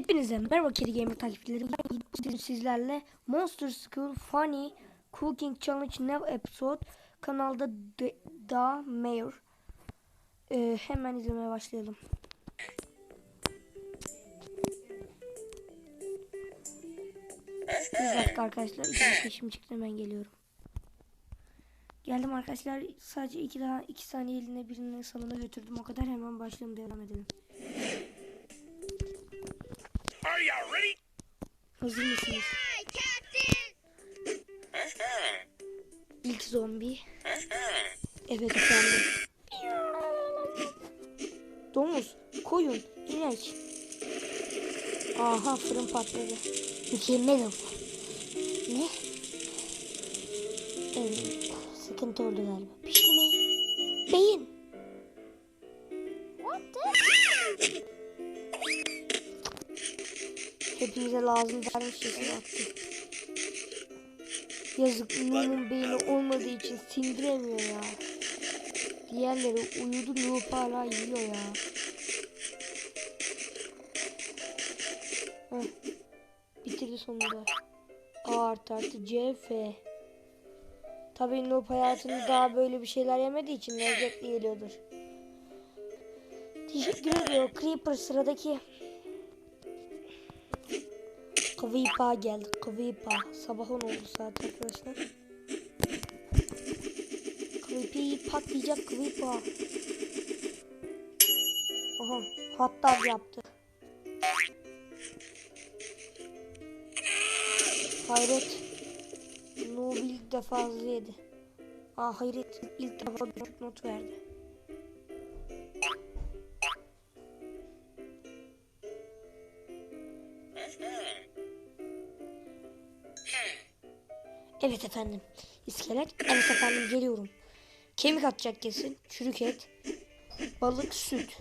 Hepinize merhaba Kedi Gamer takipçileri. Bugün sizlerle Monster School Funny Cooking Challenge New Episode kanalda The, The Mayor. Ee, hemen izlemeye başlayalım. Bir dakika arkadaşlar. İki şimdi çıktı hemen geliyorum. Geldim arkadaşlar. Sadece iki daha iki saniye eline birini salona götürdüm. O kadar hemen başlayalım devam edelim. Are you ready? Hazır mısınız? İlk zombi. Evet efendim. Domuz, koyun, inek. Aha fırın patladı. Mükemmel oldu. Ne? Evet, sıkıntı oldu galiba. Pişti mi? Beyin. Hepimize lazım dermişçesine attı. Yazık Nuh'un beyni olmadığı için sindiremiyor ya. Diğerleri uyudu Nuh hala yiyor ya. Heh. Bitirdi sonunda. A artı artı C F. Tabii Nuh hayatında daha böyle bir şeyler yemediği için lezzetli geliyordur. Teşekkür ediyor. Creeper sıradaki. Kıvıpa geldi. Kıvıpa. Sabah 10 oldu saat arkadaşlar. Kıvıpayı patlayacak kıvıpa. Aha. Hatta yaptı. Hayret. Noob ilk defa hızlı yedi. Aa hayret. ilk defa düşük not verdi. Evet efendim. İskelet. Evet efendim geliyorum. Kemik atacak kesin. Çürük et. Balık, süt.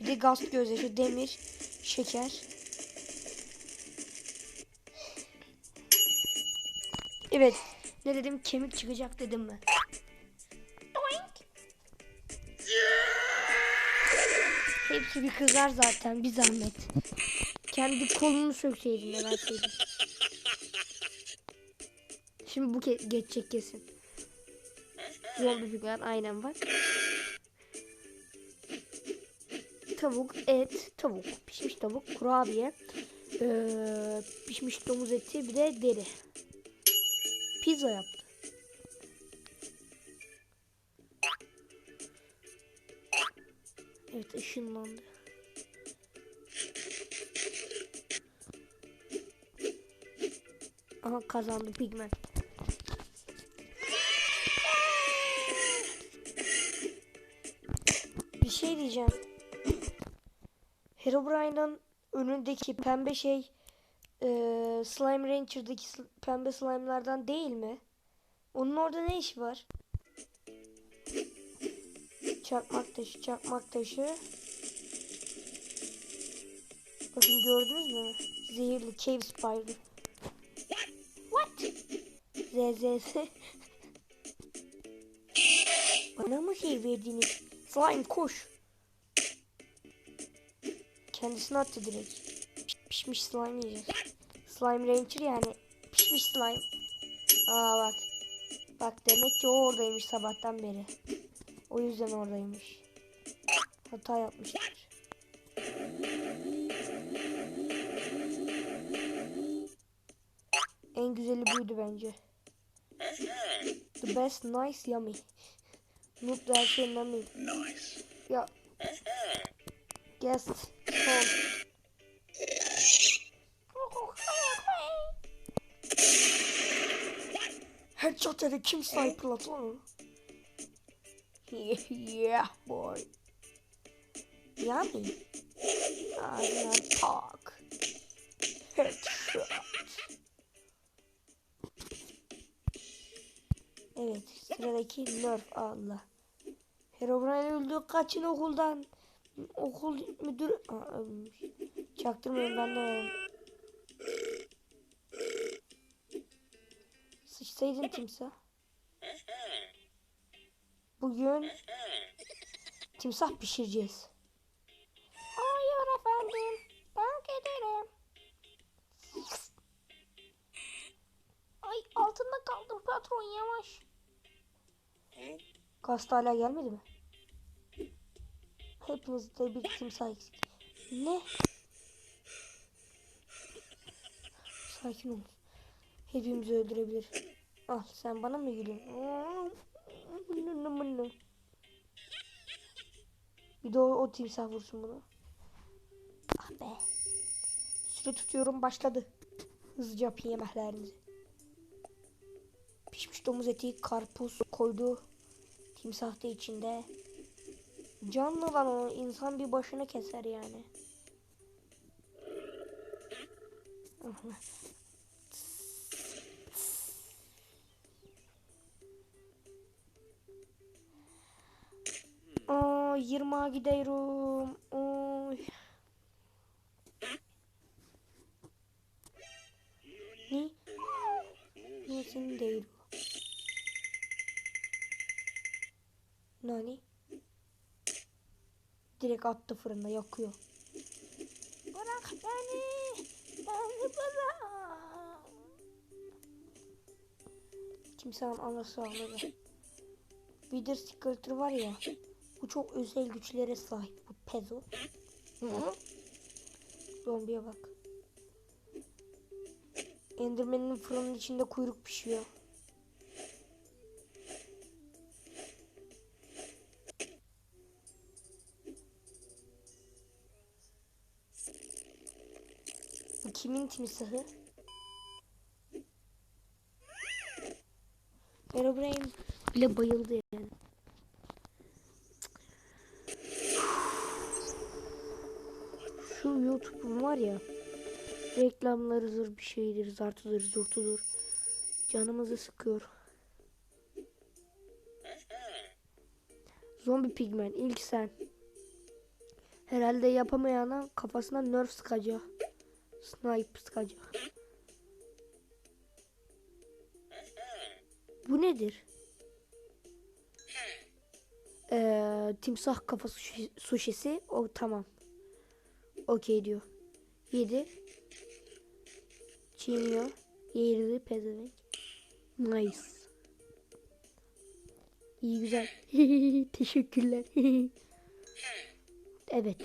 Bir de gaz gözyaşı, demir, şeker. Evet. Ne dedim? Kemik çıkacak dedim mi? Hepsi bir kızar zaten. Bir zahmet. Kendi kolunu sökseydin ne verseydin. Şimdi bu ke- geçecek kesin. Zombi aynen bak. Tavuk, et, tavuk, pişmiş tavuk, kurabiye, ee, pişmiş domuz eti bir de deri. Pizza yaptı. Evet ışınlandı. Aha kazandı pigmen. Şey diyeceğim. Herobrine'ın önündeki pembe şey eee, Slime Rancher'daki sl- pembe slime'lardan değil mi? Onun orada ne işi var? Çakmak taşı, çakmak taşı. Bakın gördünüz mü? Zehirli cave spider. What? ZZZ. Bana mı şey verdiniz? Slime koş. Kendisini attı direkt. Piş- Pişmiş slime yiyeceğiz. Slime Rancher yani. Pişmiş slime. Aa bak. Bak demek ki o oradaymış sabahtan beri. O yüzden oradaymış. Hata yapmışlar. En güzeli buydu bence. The best nice yummy. Mutlu her şey yummy. Nice. Ya. Guest. Son. Headshot dedi kim sniperladı lan yeah boy. Yummy. Ağzına tak. Headshot. Evet sıradaki Nerf Allah. Herobrine öldü kaçın okuldan okul müdür Aa, ölmüş. Çaktırmayın ben de varım. Sıçsaydın timsah. Bugün timsah pişireceğiz. Hayır efendim. Ben giderim. Ay altında kaldım patron yavaş. Gazete hala gelmedi mi? Hepinizde bir timsah eksik. Ne? Sakin olun. Hepimizi öldürebilir. Al sen bana mı gülüyorsun? Bir de o, o timsah vursun bunu. Ah be. Süre tutuyorum başladı. Hızlıca yapın yemeklerinizi. Pişmiş domuz eti, karpuz koydu. Timsah da içinde. Canlı lan o. insan bir başını keser yani. Aa, 20'a gidiyorum. Oy. Ne? Senin değil. Nani? Direkt attı fırında yakıyor. Bırak beni. Beni bırak. Timsahın anası ağladı. Wither Skelter var ya. Bu çok özel güçlere sahip bu pezo. Zombiye bak. Enderman'in fırının içinde kuyruk pişiyor. Kimin timsahı? Herobrine bile bayıldı yani. Şu YouTube'um var ya. Reklamlarıdır bir şeydir, zartıdır, zurtudur. Canımızı sıkıyor. Zombi pigmen ilk sen. Herhalde yapamayana kafasına nerf sıkacak. Snipe sıkacak. Bu nedir? Ee, timsah kafa suşisi. O tamam. Okey diyor. Yedi. Çiğniyor. Yeğirdi pezevenk. Nice. İyi güzel. Teşekkürler. evet.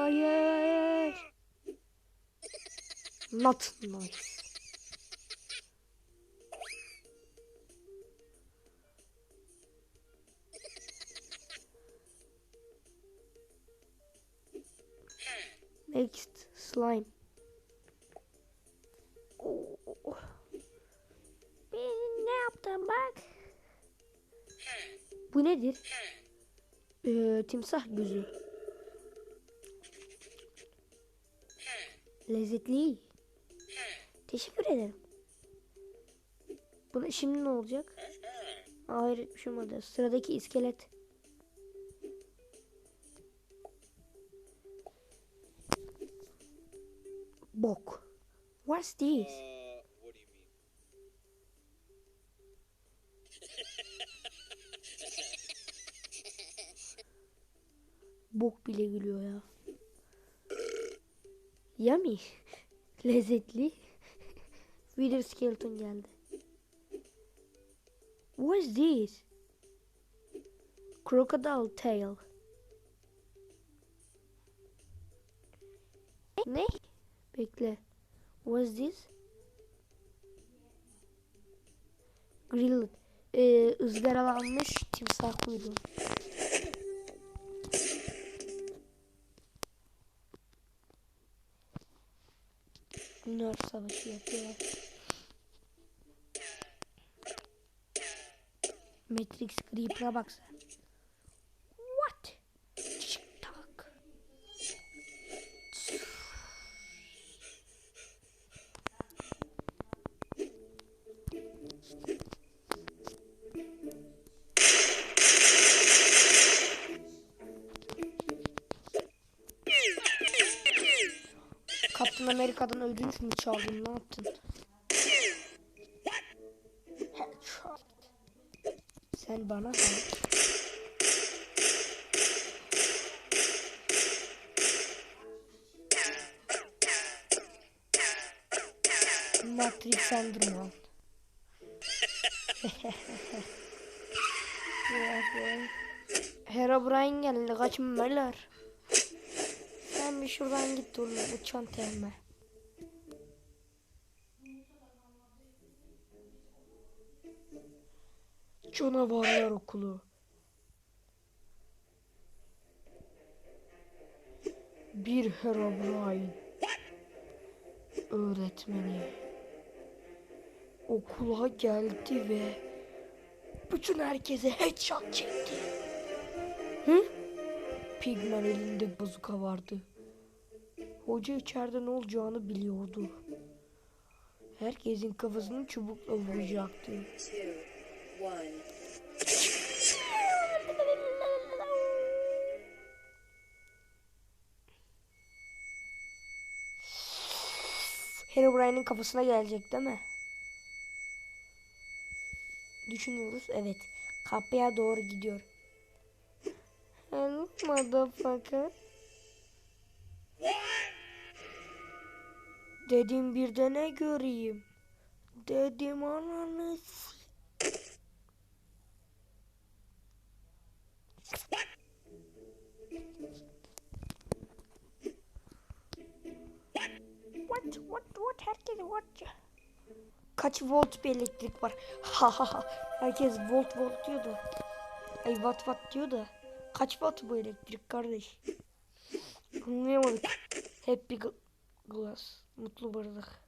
Hayır. Not nice. Next slime. Oo. Ben bak? Bu nedir? Ee, timsah gözü. Lezzetli. Teşekkür ederim. Buna şimdi ne olacak? Hayır bir şey olmadı. Sıradaki iskelet. Bok. What's this? Bok bile gülüyor ya. Yummy. Lezzetli. Wither skeleton geldi. What is this? Crocodile tail. Ne? Bekle. What is this? Grilled. Ee, ızgaralanmış timsah kuyruğu. Nerf savaşı yapıyorlar. Matrix Creeper'a bak Kaptan Amerika'dan ödünç mü çaldın? Ne yaptın? Headshot. Sen bana ha. Matrix be. Herobrine geldi kaçmalar. Sen bir şuradan git oğlum uçan temme. Canavarlar okulu. Bir Herobrine öğretmeni okula geldi ve bütün herkese headshot çekti. Hı? Pigman elinde bazuka vardı. Hoca içeride ne olacağını biliyordu. Herkesin kafasını çubukla vuracaktı. one. Herobrine'in kafasına gelecek değil mi? Düşünüyoruz. Evet. Kapıya doğru gidiyor. Help motherfucker. Dedim bir de ne göreyim. Dedim ananı What what what herkes what Kaç volt bir elektrik var? Ha ha ha. Herkes volt volt diyor da. Ay watt watt diyor da. Kaç watt bu elektrik kardeş? Anlayamadık. Happy gl- glass. Mutlu bardak.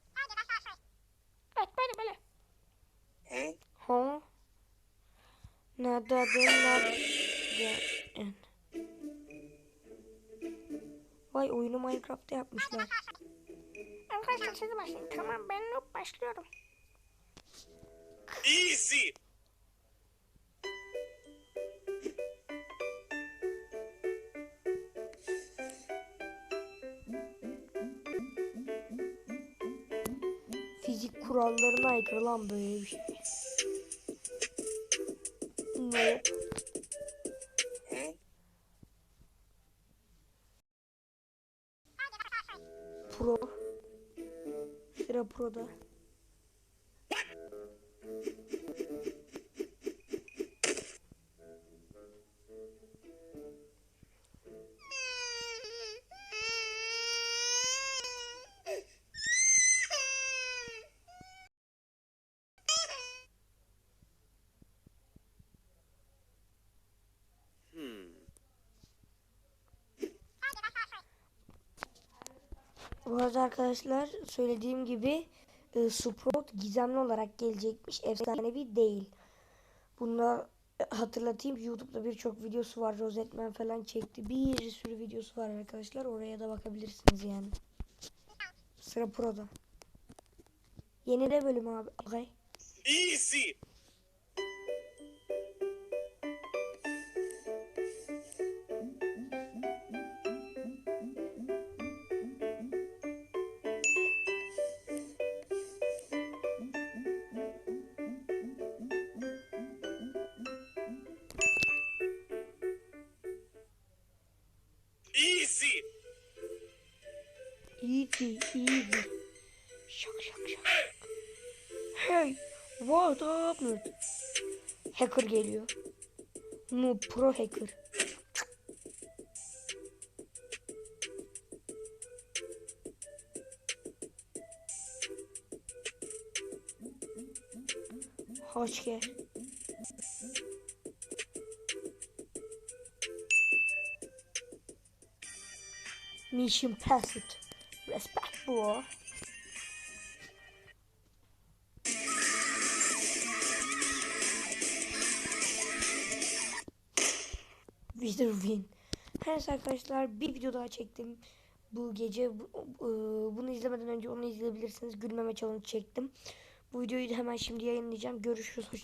Evet böyle böyle. Ha? Ne dedin ne dedin? Vay oyunu Minecraft'ta yapmışlar. Arkadaşlar siz başlayın. Tamam ben başlıyorum. Easy. Kurallarına aykırı lan böyle bir şey. Huh? Pro. Sıra Pro'da. Bu arada arkadaşlar söylediğim gibi e, Sprout gizemli olarak gelecekmiş. Efsanevi değil. Bunu hatırlatayım. YouTube'da birçok videosu var. Rosetman falan çekti. Bir sürü videosu var arkadaşlar. Oraya da bakabilirsiniz yani. Sıra Pro'da. Yeni de bölüm abi. Okay. Easy. Easy. Easy, easy. Şak şak şak. Hey, what up? Hacker geliyor. Noob pro hacker. Hoş gel. Mission passed. Respect bro. Wither win. Evet arkadaşlar bir video daha çektim. Bu gece e, bunu izlemeden önce onu izleyebilirsiniz. Gülmeme challenge çektim. Bu videoyu da hemen şimdi yayınlayacağım. Görüşürüz. Hoşça